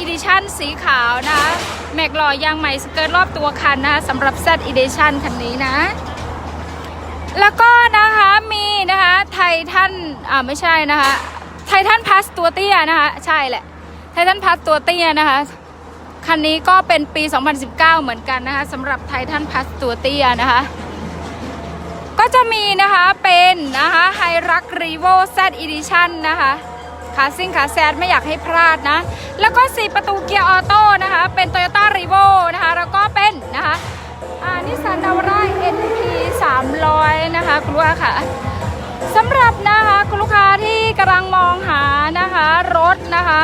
Edition สีขาวนะแม็กหล่อยางใหม่สเกิร์ตรอบตัวคันนะสำหรับ Z Edition คันนี้นะ แล้วก็นะคะมีนะคะไททันอ่าไม่ใช่นะคะไททันพัสตัวเตี้ยนะคะใช่แหละไททันพัสตัวเตี้ยนะคะคันนี้ก็เป็นปี 2019 เหมือนกันนะคะสำหรับไททันพัสตัวเตี้ยนะคะก็จะมีนะคะเป็นนะคะไฮรักรีโว Z Edition นะคะ ขาซิ่งขาแซดไม่อยากให้พลาดนะ แล้วก็ 4 ประตูเกียร์ออโต้นะคะ เป็น Toyota r e v o นะคะ แล้วก็เป็นนะคะอานิสสันนาวาร่า NP 300 นะคะ คุณลูกค้าค่ะสำหรับนะคะคุณลูกค้าที่กำลังมองหานะคะ รถนะคะ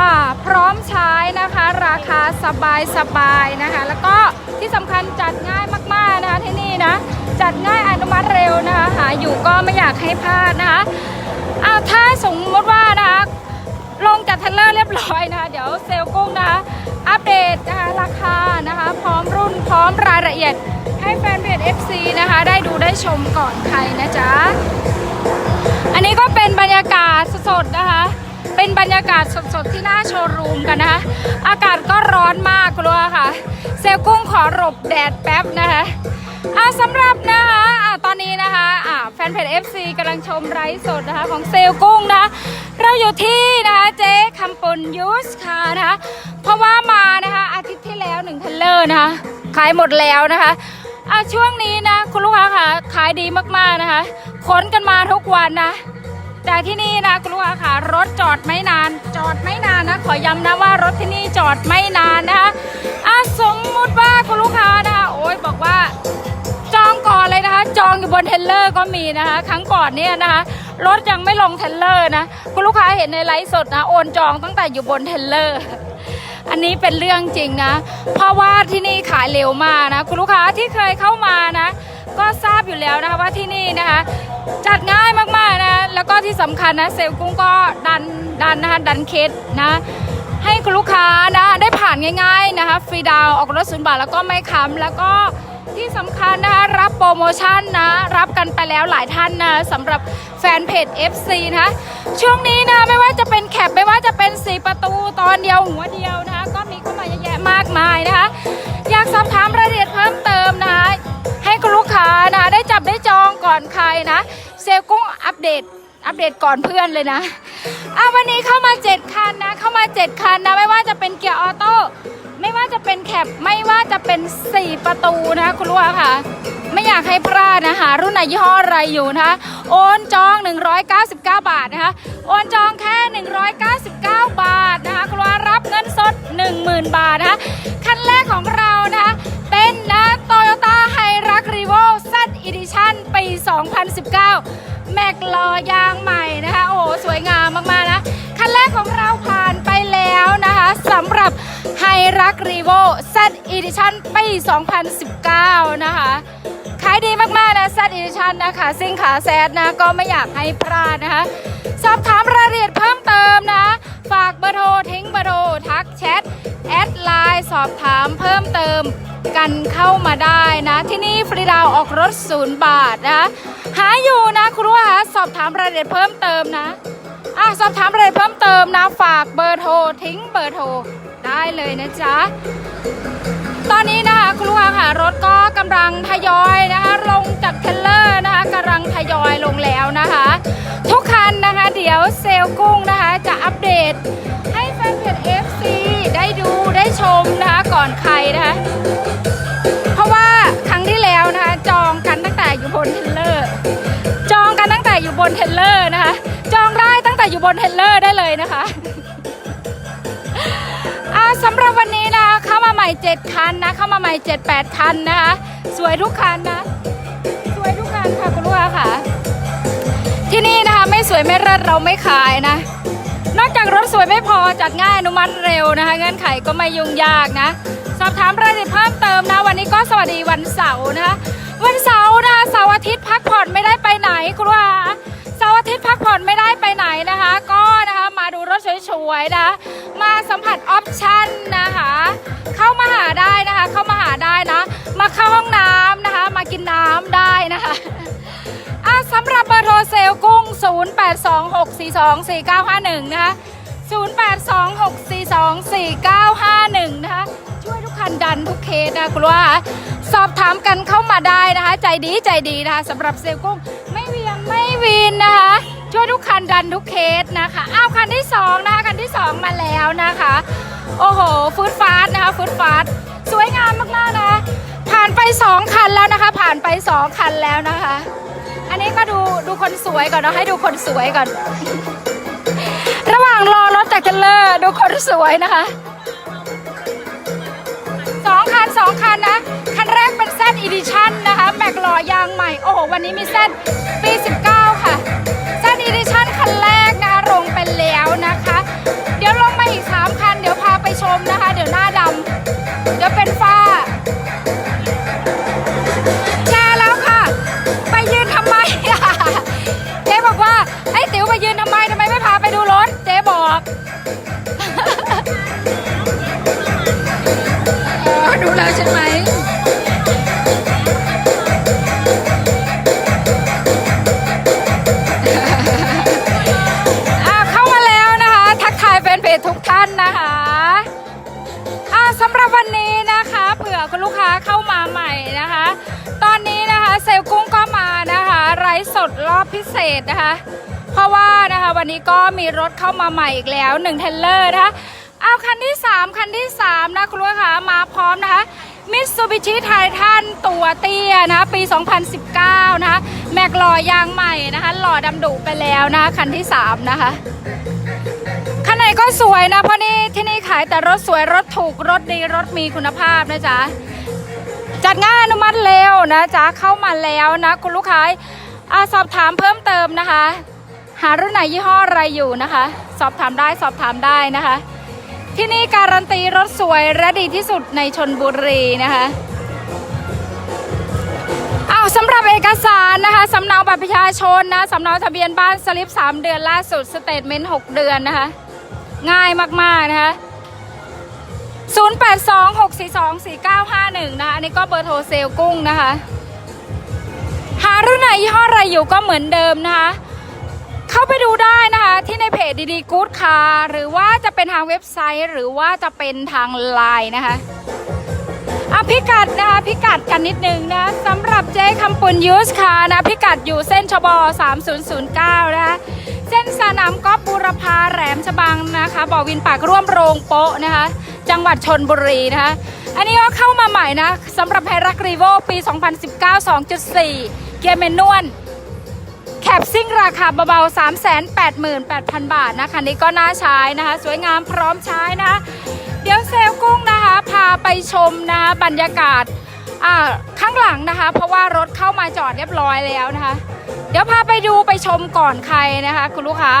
อ่าพร้อมใช้นะคะ ราคาสบายสบายๆนะคะ แล้วก็ที่สำคัญจัดง่ายมากๆนะคะที่นี่นะ จัดง่ายอนุมัติเร็วนะคะหาอยู่ก็ไม่อยากให้พลาดนะคะ อาถ้าสมมติว่านะคะลงจากเทเลอร์เรียบร้อยนะคะเดี๋ยวเซลกุ้งนะคะอัปเดตนะคะราคานะคะพร้อมรุ่นพร้อมรายละเอียดให้แฟนเพจ FC นะคะ ได้ดูได้ชมก่อนใครนะจ๊ะ อันนี้ก็เป็นบรรยากาศสดๆนะคะ เป็นบรรยากาศสดๆที่หน้าโชว์รูมกันนะคะ อากาศก็ร้อนมากกลัวค่ะ เซลกุ้งขอหลบแดดแป๊บนะคะอะสำหรับนะคะ FC กำลังชมไลฟ์สดนะคะของเซลกุ้งนะเราอยู่ที่นะคะเจ๊คำปนยูสคานะคะเพราะว่ามานะคะอาทิตย์ที่แล้วหนึ่งเทเลอร์นะคะขายหมดแล้วนะคะอะช่วงนี้นะคุณลูกค้าค่ะขายดีมากๆนะคะขนกันมาทุกวันนะจากที่นี่นะคุณลูกค้าค่ะรถจอดไม่นาน จอดไม่นานนะขอย้ำนะว่ารถที่นี่จอดไม่นานนะคะอะสมมุติว่าคุณลูกค้านะคะ ร์ก็มีนะคะ ครั้งก่อนเนี่ยนะคะรถยังไม่ลงเทเลอร์นะคุณลูกค้าเห็นในไลฟ์สดนะโอนจองตั้งแต่อยู่บนเทเลอร์อันนี้เป็นเรื่องจริงนะ เพราะว่าที่นี่ขายเร็วมากนะ คุณลูกค้าที่เคยเข้ามานะ ก็ทราบอยู่แล้วนะคะว่าที่นี่นะคะ จัดง่ายมากๆนะ แล้วก็ที่สำคัญนะเซลล์กุ้งก็ดันดันนะคะดันเคสนะให้คุณลูกค้านะได้ผ่านง่ายๆนะคะฟรีดาวออกรถศูนย์บาทแล้วก็ไม่ค้ำแล้วก็ ที่สำคัญนะคะรับโปรโมชั่นนะรับกันไปแล้วหลายท่านนะสำหรับแฟนเพจ FC นะคะช่วงนี้นะไม่ว่าจะเป็นแคปไม่ว่าจะเป็น4ประตูตอนเดียวหัวเดียวนะคะก็มีเข้ามาเยอะแยะมากมายนะคะ อยากสอบถามรายละเอียดเพิ่มเติมนะคะให้คุณลูกค้านะได้จับได้จองก่อนใครนะเซลกุ้งอัปเดตอัปเดตก่อนเพื่อนเลยนะอะวันนี้เข้ามา 7 คันนะ เข้ามา 7 คันนะ ไม่ว่าจะเป็นเกียร์ออโต้ ว่าจะเป็นแคปไม่ว่าจะเป็น 4 ประตูนะคุณลูกค้าค่ะไม่อยากให้พลาดนะหารุ่นไหนยี่ห้ออะไรอยู่นะคะโอนจอง 199 บาทนะคะโอนจองแค่ 199 บาทนะคะคุณลูกค้ารับเงินสด 10,000 บาทนะคะคันแรกของเรานะคะเป็นนะโตโยต้าไฮรักรีโว Z Edition ปี 2019 แม็กลอยางใหม่นะคะโอ้โหสวยงามมากๆนะำหรับไฮรักรีโว Z Edition ปี 2019 นะคะ ขายดีมาก ๆ นะ Z Edition นะคะ ซิ่งขาแซดนะ ก็ไม่อยากให้พลาดนะคะ สอบถามรายละเอียดเพิ่มเติมนะ ฝากเบอร์โทร ทิ้งเบอร์โทร ทักแชท แอดไลน์สอบถามเพิ่มเติมกันเข้ามาได้นะ ที่นี่ฟรีดาวออกรถศูนย์บาทนะ หาอยู่นะคุณรู้ค่ะสอบถามรายละเอียดเพิ่มเติมนะ อะสอบถามรายละเอียดเพิ่มเติมนะฝากเบอร์โทรทิ้งเบอร์โทรได้เลยนะจ๊ะ ตอนนี้นะคะคุณลูกค้าค่ะรถก็กำลังทยอยนะคะลงจากเทเลอร์นะคะกำลังทยอยลงแล้วนะคะ ทุกคันนะคะเดี๋ยวเซลกุ้งนะคะจะอัปเดตให้แฟนเพจ FC ได้ดูได้ชมนะคะก่อนใครนะคะเพราะว่าครั้งที่แล้วนะคะจองกันตั้งแต่อยู่บนเทเลอร์ จองกันตั้งแต่อยู่บนเทเลอร์นะคะจ แต่อยู่บนเทลเลอร์ได้เลยนะคะสำหรับวันนี้นะเข้ามาใหม่ 7 คันนะ เข้ามาใหม่ 7 8 คันนะคะ สวยทุกคันนะ สวยทุกคันค่ะคุณลูกค้าค่ะ ที่นี่นะคะไม่สวยไม่เลิศเราไม่ขายนะ นอกจากรถสวยไม่พอจัดง่ายอนุมัติเร็วนะคะ เงื่อนไขก็ไม่ยุ่งยากนะ สอบถามรายละเอียดเพิ่มเติมนะ วันนี้ก็สวัสดีวันเสาร์นะคะวันเสาร์นะคะเสาร์อาทิตย์พักผ่อนไม่ได้ไปไหนคุณลูกค้า อาทิตย์พักผ่อนไม่ได้ไปไหนนะคะ ก็นะคะมาดูรถสวยๆนะมาสัมผัสออปชั่นนะคะ เข้ามาหาได้นะคะ เข้ามาหาได้นะ มาเข้าห้องน้ำนะคะ มากินน้ำได้นะคะอะสำหรับเบอร์โทรเซลกุ้ง 0826424951 นะคะ 0826424951 นะคะ ช่วยทุกคันดันทุกเคสนะคุณว่า สอบถามกันเข้ามาได้นะคะ ใจดีใจดีนะคะสำหรับเซลลกุ้ง ไม่วีนนะคะ ช่วยทุกคันดันทุกเคสนะคะอ้าวคันที่สองนะคะคันที่สองมาแล้วนะคะ โอ้โหฟูดฟาสนะคะฟูดฟาสสวยงามมากๆนะคะผ่านไปสองคันแล้วนะคะ ผ่านไปสองคันแล้วนะคะ อันนี้ก็ดูดูคนสวยก่อนเนาะให้ดูคนสวยก่อน ระหว่างรอรถจากเทรลเลอร์ดูคนสวยนะคะสองคันสองคันนะค เป็นเส้นอีดิชั่นนะคะแม็กลอยางใหม่ โอ้โห วันนี้มีเส้นปี 19 ค่ะ เส้นอีดิชั่นคันแรกนะคะลงไปแล้วนะคะ เดี๋ยวลงมาอีก 3 คัน เดี๋ยวพาไปชมนะคะ เดี๋ยวหน้าดำเดี๋ยวเป็นฝ้า วันนี้ก็มีรถเข้ามาใหม่อีกแล้ว1เทรลเลอร์นะคะเอาคันที่ 3 คันที่ 3 นะคุณลูกค้ามาพร้อมนะคะมิตซูบิชิไททันตัวเตี้ยนะปี 2019 นะคะแม็กลอยางใหม่นะคะหล่อดำดุไปแล้วนะคันที่ 3 นะคะคันไหนก็สวยนะเพราะนี่ที่นี่ขายแต่รถสวยรถถูกรถดีรถมีคุณภาพนะจ๊ะจัดงานอนุมัติเร็วนะจ๊ะเข้ามาแล้วนะคุณลูกค้าอาสอบถามเพิ่มเติมนะคะ หารุ่นไหนยี่ห้ออะไรอยู่นะคะ สอบถามได้สอบถามได้นะคะ ที่นี่การันตีรถสวยและดีที่สุดในชนบุรีนะคะเอาสำหรับเอกสารนะคะสำเนาบัตรประชาชนนะสำเนาทะเบียนบ้านสลิป 3 เดือนล่าสุดสเตทเมนต์6เดือนนะคะ ง่ายมาก ๆ นะคะ 0826424951 นะคะ อันนี้ก็เบอร์โทรเซลกุ้งนะคะ หารุ่นไหนยี่ห้ออะไรอยู่ก็เหมือนเดิมนะคะาไปดูได้นะคะ ที่ในเพจดีๆกู๊ดคาหรือว่าจะเป็นทางเว็บไซต์ หรือว่าจะเป็นทางไลน์นะคะอะพิกัดนะคะพิกัดกันนิดนึงนะสำหรับเจ๊คำปุนยูสคานะพิกัดอยู่เส้นชบ3009 นะคะเส้นสนามกอล์ฟบูรพาแหลมฉบังนะคะบ่อวินปากร่วมโรงโปะนะคะ จังหวัดชนบุรีนะคะ อันนี้ก็เข้ามาใหม่นะสำหรับไฮรักรีโวปี 2019 2.4 เกียร์เมนนวล แคปซิ่งราคาเบาๆ 388,000 บาทนะคะ นี่ก็น่าใช้นะคะ สวยงามพร้อมใช้นะคะเดี๋ยวเซลกุ้งนะคะ พาไปชมนะคะบรรยากาศอ่าข้างหลังนะคะ เพราะว่ารถเข้ามาจอดเรียบร้อยแล้วนะคะ เดี๋ยวพาไปดูไปชมก่อนใครนะคะ คุณลูกค้า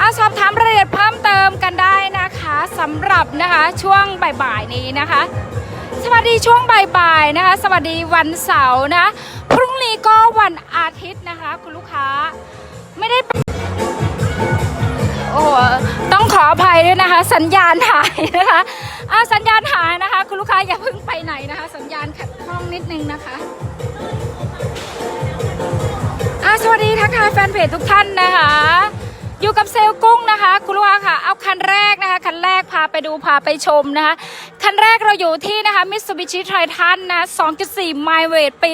อาสอบถามรายละเอียดเพิ่มเติมกันได้นะคะสำหรับนะคะช่วงบ่ายๆนี้นะคะ สวัสดีช่วงบ่ายๆนะคะ สวัสดีวันเสาร์นะพร นี้ก็วันอาทิตย์นะคะ คุณลูกค้าไม่ได้โอ้ต้องขออภัยด้วยนะคะ สัญญาณหายนะคะอ่าสัญญาณหายนะคะ คุณลูกค้าอย่าเพิ่งไปไหนนะคะ สัญญาณขัดข้องนิดนึงนะคะอ่าสวัสดีทักทายแฟนเพจทุกท่านนะคะ อยู่กับเซลลกุ้งนะคะ คุณลูกค้าค่ะ เอาคันแรก นะคะคันแรกพาไปดูพาไปชมนะคะ คันแรกเราอยู่ที่นะคะ Mitsubishi Triton นะ 2.4 m i l e ปี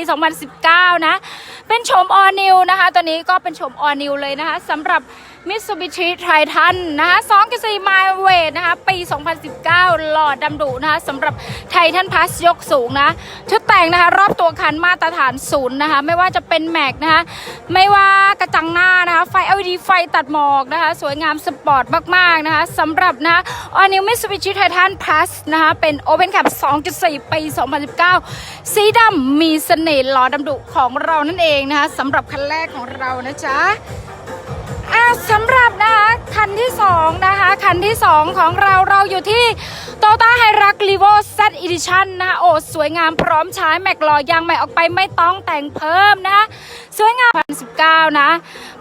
2019 นะ เป็นชมออนิวนะคะ ตัวนี้ก็เป็นชมออนิวเลยนะคะสำหรับ Mitsubishi Triton นะคะ2.4 m i l e นะคะ ปี 2019 หลอดดำดุนะคะสำหรับ Titan Plus ยกสูงนะ ชุดแต่งนะคะ รอบตัวคันมาตรฐานศูนย์นะคะ ไม่ว่าจะเป็นแม็กนะคะ ไม่ว่ากระจังหน้านะคะ ไฟ LED ไฟตัดหมอกนะคะ สวยงามสปอร์ตมาก ๆ นะคะสำหรับนะ All New Mitsubishi Titan Plus นะคะ เป็น Open Cap 2.4 ปี 2019 สีดำมีเสน่ห์หล่อดำดุของเรานั่นเองนะคะสำหรับคันแรกของเรานะจ๊ะ อะสำหรับนะคะคันที่สองนะคะคันที่สองของเราเราอยู่ที่ t o ต้าไฮรักรีโว Z Edition นะคะโอ้สวยงามพร้อมใช้แม็กลอยางใหม่ออกไปไม่ต้องแต่งเพิ่มนะคะสวยงาม2019 นะ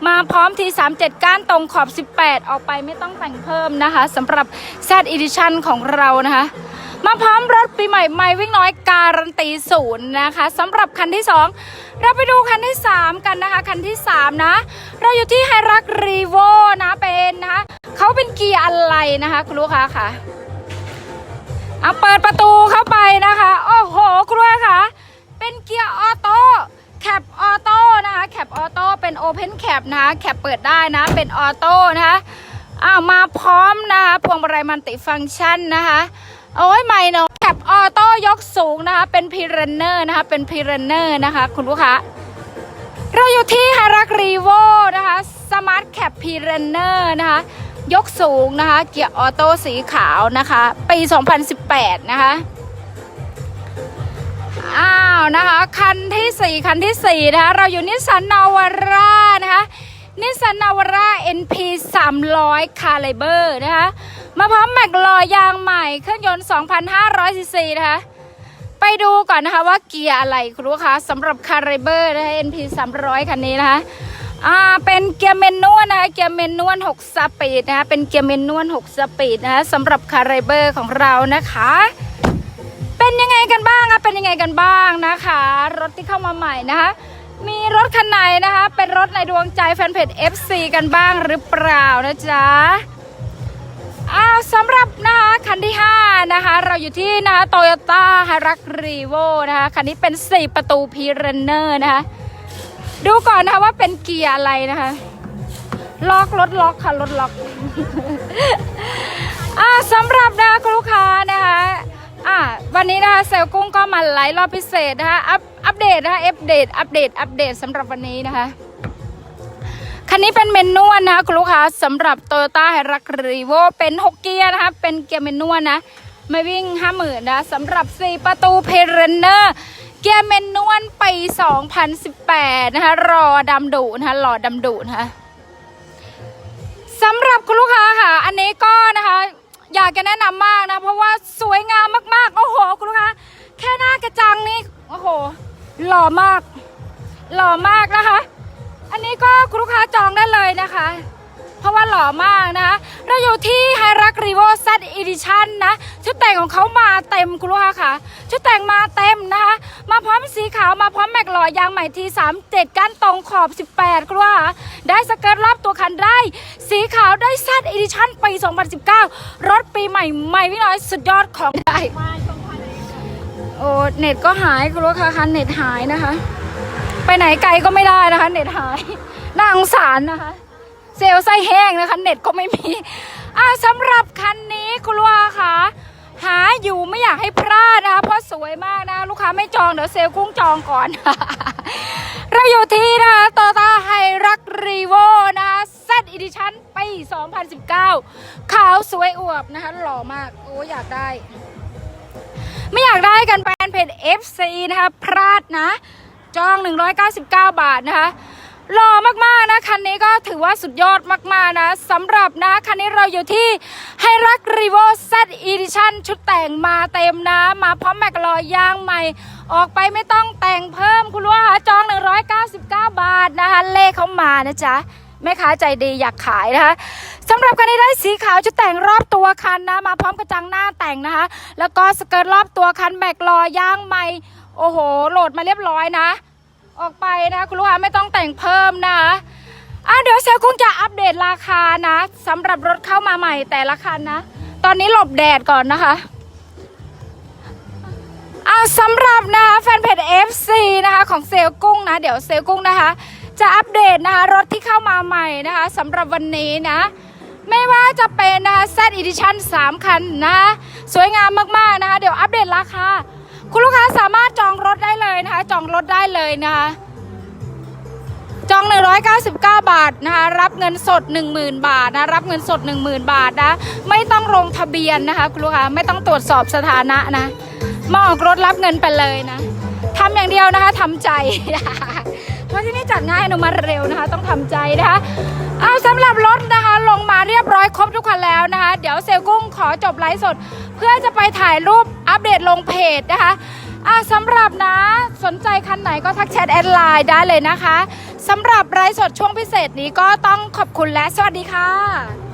มาพร้อมที 37 ก้านตรงขอบ 18 ออกไปไม่ต้องแต่งเพิ่มนะคะสำหรับ Z Edition ของเรานะคะ มาพร้อมรถปีใหม่ไม่วิ่งน้อยการันตีศูนย์นะคะสำหรับคันที่ 2 เราไปดูคันที่ 3 กันนะคะ คันที่ 3 นะ เราอยู่ที่ไฮรักรีโวนะเป็นนะคะเขาเป็นเกียร์อะไรนะคะคุณลูกค้าค่ะเอาเปิดประตูเข้าไปนะคะ โอ้โหครัวค่ะเป็นเกียร์ออโต้แคปออโต้นะคะแคปออโต้เป็นโอเพนแคปนะคะแคปเปิดได้นะเป็นออโต้นะคะอ้าวมาพร้อมนะคะพวงมาลัยมันติฟังก์ชันนะคะ โอ้ยไม่เนาะแคปออโต้ยกสูงนะคะ เป็นพีเรนเนอร์นะคะ เป็นพีเรนเนอร์นะคะ คุณลูกค้า เราอยู่ที่ฮารักรีโวนะคะ สมาร์ทแคปพีเรนเนอร์นะคะ ยกสูงนะคะ เกียร์ออโต้สีขาวนะคะ ปี 2018 นะคะ อ้าวนะคะ คันที่ 4 คันที่ 4 นะคะ เราอยู่นิสสันนาวาร่านะคะนิสสันนาวาร่า NP 300คาลิเบอร์นะคะ มาพร้อมแม็กลอยางใหม่เครื่องยนต์ 2,500ซีซีนะคะ ไปดูก่อนนะคะว่าเกียร์อะไรคุณลูกค้าสำหรับคาริเบอร์นะคะ NP 300คันนี้นะคะอ่าเป็นเกียร์เมนนวลนะคะเกียร์เมนนวล6สปีดนะคะเป็นเกียร์เมนนวล6สปีดนะคะสำหรับคาริเบอร์ของเรานะคะ เป็นยังไงกันบ้างคะเป็นยังไงกันบ้างนะคะ รถที่เข้ามาใหม่นะคะมีรถคันไหนนะคะ เป็นรถในดวงใจแฟนเพจ FC กันบ้างหรือเปล่านะจ๊ะ อ้าวสำหรับนะคะคันที่ 5 นะคะ เราอยู่ที่นะคะโตโยต้าฮารักรีโวนะคะ คันนี้เป็น 4 ประตูพีเรนเนอร์นะคะ ดูก่อนนะคะว่าเป็นเกียร์อะไรนะคะ ล็อกรถล็อกค่ะรถล็อกอ่าสำหรับนะคะลูกค้านะคะอ่าวันนี้นะคะเซลกุ้งก็มาไลฟ์รอบพิเศษนะคะอัปอัปเดตนะคะอัปเดตอัปเดตอัปเดตสำหรับวันนี้นะคะ คันนี้เป็นเมนนวลนะคะคุณลูกค้าสำหรับ t o y ยต้าไฮรักรีโวเป็น6เกียร์นะคะ เป็นเกียร์เมนนวลนะ ไม่วิ่ง50,000นะสำหรับ 4 ประตูเพเรนเนอร์เกียร์เมนนวลปี2018 นะคะ รอดำดุนะคะรอดำดุนะคะสำหรับคุณลูกค้าค่ะ อันนี้ก็นะคะ อยากจะแนะนำมากนะ เพราะว่าสวยงามมากๆ โอ้โห คุณลูกค้า แค่หน้ากระจังนี่ โอ้โห หล่อมาก หล่อมากนะคะ อันนี้ก็คุณลูกค้าจองได้เลยนะคะ เพราะว่าหล่อมากนะคะ เราอยู่ที่ไฮรักรีโวซัดอีดิชั่นนะ ชุดแต่งของเขามาเต็มคุณลูกค้าค่ะ ชุดแต่งมาเต็มนะคะ มาพร้อมสีขาวมาพร้อมแม็กหล่อยางใหม่ที37ก้านตรงขอบ 18คุณลูกค้าได้สเกิร์ตรอบตัวคันได้ สีขาวได้ซัดอีดิชั่นปี2019 รถปีใหม่ใหม่พี่น้อยสุดยอดของได้โอ้เน็ตก็หายคุณลูกค้าคะเน็ตหายนะคะ ไปไหนไกลก็ไม่ได้นะคะ เน็ตหายน่าสงสารนะคะ เซลล์ไส้แห้งนะคะ เน็ตก็ไม่มีอ่าสำหรับคันนี้คุณลูกค้าค่ะหาอยู่ไม่อยากให้พลาดนะคะเพราะสวยมากนะ ลูกค้าไม่จองเดี๋ยวเซลล์กุ้งจองก่อน เราอยู่ที่นะคะโตต้าไฮรักรีโวนะคะเซตอีดิชั่นปี 2019 ขาวสวยอวบนะคะ หล่อมาก โอ้อยากได้ ไม่อยากได้กันแฟนเพจ FC นะคะ พลาดนะ จอง 199 บาทนะคะหล่อมากๆนะคันนี้ก็ถือว่าสุดยอดมากๆนะสำหรับนะคันนี้เราอยู่ที่ไฮรักรีโวเซตอีดิชั่นชุดแต่งมาเต็มนะ มาพร้อมแม็กลอยยางใหม่ ออกไปไม่ต้องแต่งเพิ่มคุณรู้ค่ะจอง 199 บาทนะคะเลขเขามานะจ๊ะแม่ค้าใจดีอยากขายนะคะสำหรับคันนี้ได้สีขาวชุดแต่งรอบตัวคันนะ มาพร้อมกระจังหน้าแต่งนะคะ แล้วก็สเกิร์ตรอบตัวคันแบกลอยยางใหม่ โอ้โห โหลดมาเรียบร้อยนะ ออกไปนะคุณลูกค้าไม่ต้องแต่งเพิ่มนะคะอะเดี๋ยวเซลกุ้งจะอัปเดตราคานะสำหรับรถเข้ามาใหม่แต่ละคันนะ ตอนนี้หลบแดดก่อนนะคะอะสำหรับนะคะแฟนเพจ FC นะคะของเซลกุ้งนะ เดี๋ยวเซลลกุ้งนะคะ จะอัปเดตนะคะรถที่เข้ามาใหม่นะคะสำหรับวันนี้นะ ไม่ว่าจะเป็นนะคะ Z Edition 3 คันนะ สวยงามมากๆนะคะ เดี๋ยวอัปเดตราคา คุณลูกค้าสามารถจองรถได้เลยนะคะ จองรถได้เลยนะคะจอง 199 บาทนะคะ รับเงินสด 10,000 บาทนะ รับเงินสด 10,000 บาทนะ ไม่ต้องลงทะเบียนนะคะคุณลูกค้า ไม่ต้องตรวจสอบสถานะนะ มาออกรถรับเงินไปเลยนะ ทำอย่างเดียวนะคะ ทำใจ เพราะที่นี่จัดง่ายอนุมัติเร็วนะคะ ต้องทำใจนะคะเอาสำหรับรถนะคะลงมาเรียบร้อยครบทุกคันแล้วนะคะ เดี๋ยวเซลลกุ้งขอจบไลฟ์สด เพื่อจะไปถ่ายรูปอัปเดตลงเพจนะคะอาสำหรับนะสนใจคันไหนก็ทักแชทแอดไลน์ได้เลยนะคะสำหรับไลฟ์สดช่วงพิเศษนี้ก็ต้องขอบคุณและสวัสดีค่ะ